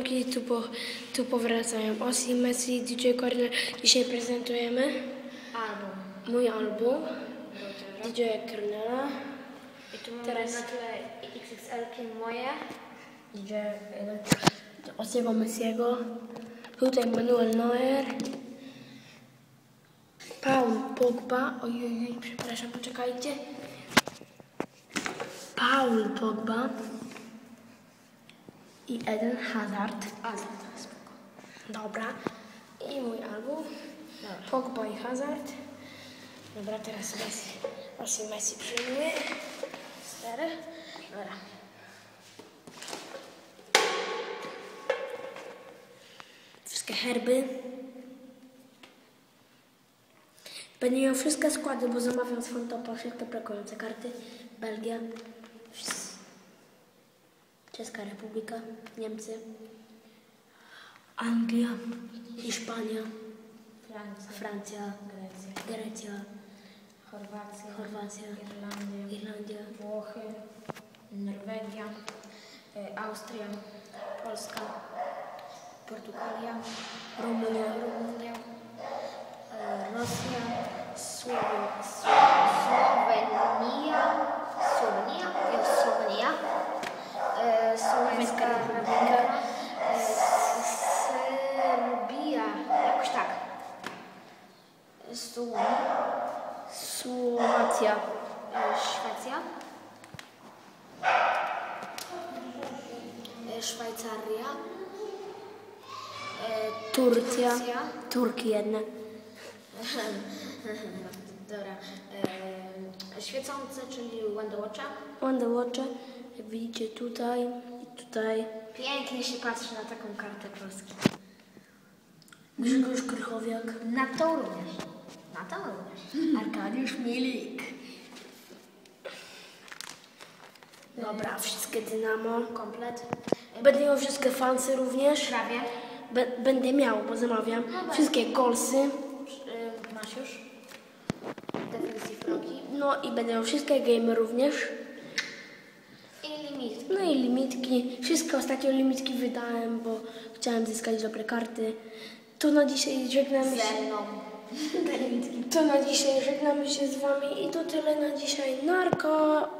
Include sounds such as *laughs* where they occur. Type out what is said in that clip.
ziomki, tu, po, tu powracają Osi, Messi, DJ Corner. Dzisiaj prezentujemy Album. mój album DJ Cornera. I tu mamy Teraz- na tle XXL moje. DJ Osiego Messiego. Tutaj Manuel Neuer. Paul Pogba. Ojej, przepraszam, poczekajcie. Paul Pogba. I Eden Hazard. A, spoko. Dobra. I mój album. Dobra. Pogba i Hazard. Dobra, teraz Messi. Messi, Messi przyjmuje. Cztery. Dobra. Wszystkie herby. Będę miał wszystkie składy, bo zamawiam z Fontopa wszystkie brakujące karty. Belgia. Czeska Republika. Niemcy. Anglia. Hiszpania. Francja. Francja. Grecja. Grecja. Chorwacja. Chorwacja. Irlandia. Irlandia. Włochy. Norwegia. e, Austria. Polska. Portugalia. Rumunia. Rumunia. e, Rosja. Słowen. Słowania. Słowacja. Szwecja. Szwajcaria. E, Turcja. Turcja. Turki jedna. *laughs* Dobra. E, świecące, czyli Wonderwatcha. Wonder Watcha. Jak widzicie tutaj i tutaj. Pięknie się patrzy na taką kartę Polski. Grzegorz Krychowiak. Na to również. Arkadiusz Milik. Dobra, wszystkie Dynamo. Komplet. Będę miał wszystkie fansy również. Prawie. Be- będę miał, bo zamawiam. Dobra. Wszystkie golsy. Y, Masz już? Defensive. No i będę miał wszystkie game również. I limit. No i limitki. Wszystkie ostatnio limitki wydałem, bo chciałem zyskać dobre karty. To na dzisiaj żegnamy się. To na dzisiaj żegnamy się z wami i to tyle na dzisiaj. Narko!